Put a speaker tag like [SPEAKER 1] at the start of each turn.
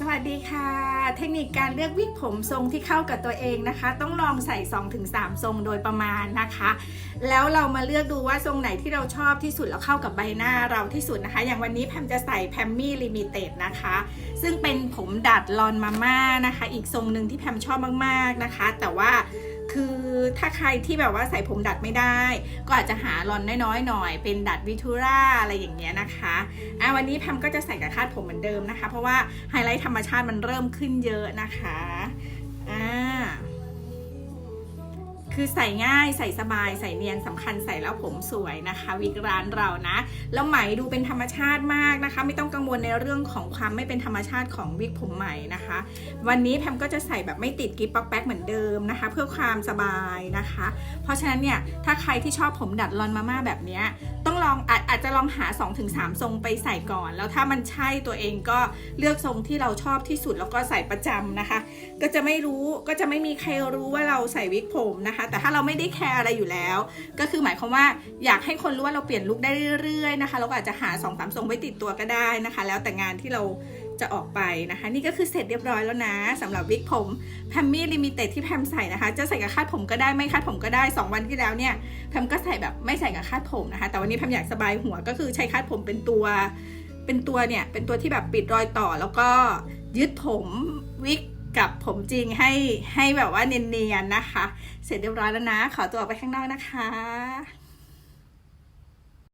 [SPEAKER 1] สวัสดีค่ะ เทคนิคการเลือกวิกผมทรงที่เข้ากับตัวเองนะคะ ต้องลองใส่ 2-3 ทรงโดยประมาณนะคะ แล้วเรามาเลือกดูว่าทรงไหนที่เราชอบที่สุดแล้วเข้ากับใบหน้าเราที่สุดนะคะ อย่างวันนี้แพมจะใส่แพมมี่ลิมิเต็ดนะคะ ซึ่งเป็นผมดัดลอนมาม่านะคะ อีกทรงหนึ่งที่แพมชอบมากๆนะคะ แต่ว่า คือถ้าใครที่แบบว่าใส่ผมดัดไม่ได้ ก็อาจจะหาลอนน้อยๆหน่อย เป็นดัดวิทูราอะไรอย่างเงี้ยนะคะอะวันนี้แพมก็จะใส่กับคาดผมเหมือนเดิมนะคะ เพราะว่าไฮไลท์ธรรมชาติมันเริ่มขึ้นเยอะนะคะอ่า คือใส่ง่ายใส่สบายใส่เนียนสำคัญใส่แล้วผมสวยนะคะ วิกร้านเรานะ แล้วไหมดูเป็นธรรมชาติมากนะคะ ไม่ต้องกังวลในเรื่องของความไม่เป็นธรรมชาติของวิกผมใหม่นะคะ วันนี้แพมก็จะใส่แบบไม่ติดกิ๊บป๊อกแป๊กเหมือนเดิมนะคะ เพื่อความสบายนะคะ เพราะฉะนั้นเนี่ยถ้าใครที่ชอบผมดัดลอนมาม่าแบบเนี้ย ลองอาจอาจจะลองหา 2-3 ทรงไปใส่ก่อน แล้วถ้ามันใช่ตัวเองก็เลือกทรงที่เราชอบที่สุดแล้วก็ใส่ประจำนะคะ ก็จะไม่รู้ก็จะไม่มีใครรู้ว่าเราใส่วิกผมนะคะ แต่ถ้าเราไม่ได้แคร์อะไรอยู่แล้ว ก็คือหมายความว่าอยากให้คนรู้ว่าเราเปลี่ยนลุคได้เรื่อยๆนะคะ เราก็อาจจะหา2อสามทรงไว้ติดตัวก็ได้นะคะ แล้วแต่งานที่เรา จะออกไปนะคะ นี่ก็คือเสร็จเรียบร้อยแล้วนะสำหรับวิกผมแพมมี่ลิมิเต็ดที่แพมใส่นะคะ จะใส่กับคาดผมก็ได้ไม่คาดผมก็ได้ 2 วันที่แล้วเนี่ยแพมก็ใส่แบบไม่ใส่กับคาดผมนะคะ แต่วันนี้แพมอยากสบายหัวก็คือใช้คาดผมเป็นตัว เป็นตัวเนี่ยเป็นตัวที่แบบปิดรอยต่อแล้วก็ยึดผมวิกกับผมจริงให้ให้แบบว่าเนียนๆนะคะ เสร็จเรียบร้อยแล้วนะ ขอตัวออกไปข้างนอกนะคะ